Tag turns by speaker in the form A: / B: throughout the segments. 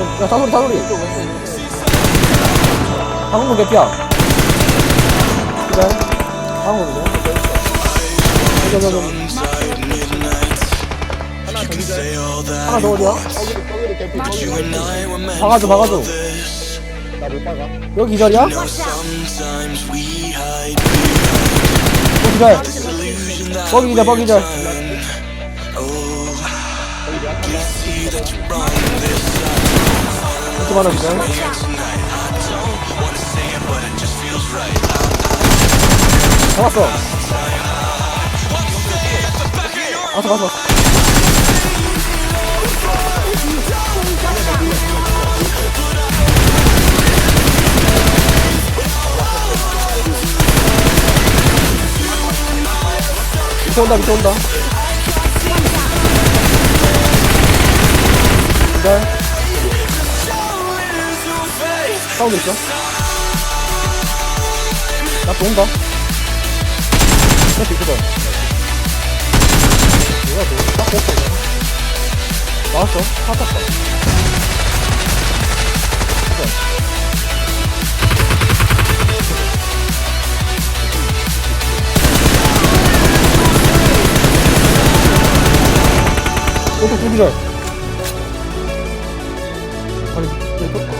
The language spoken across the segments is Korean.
A: 야 사소리 사소리 방금 개피야 그래 방금 그래 저저 저 하나 더 어디야? 박아줘 박아줘. 여기 기절이야? 또 기절 거기 기절 거기 기절 이렇게 많아 기절 잡았어 왔어 왔어. 밑에 온다 밑에 온다. 기 절 사운드 있어 나 또 온다 이렇게 있거든 뭐야 너딱 됐어 그냥. 나왔어 다 또또 또 기절 아니 내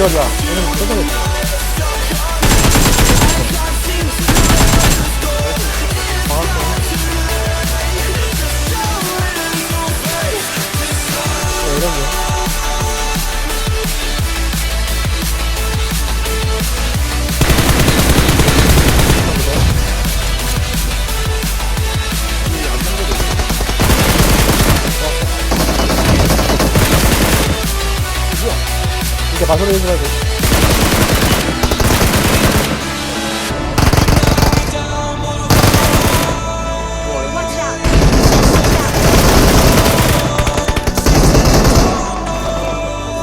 A: 기절이야 얘는 천천히 네, 이런 거. 이제 마소리 해줘야 돼.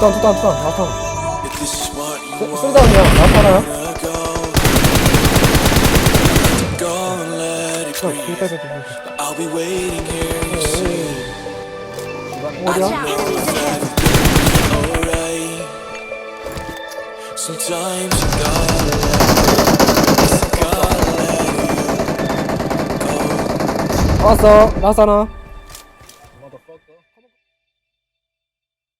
A: 투다운 투다운 투다운. 나타나
B: If this is what you
A: 쓰-
B: want
A: 쓰리다운이야 나타나요?
B: go Sometimes you gotta let you gotta let you go.
A: Also, Wasser noch.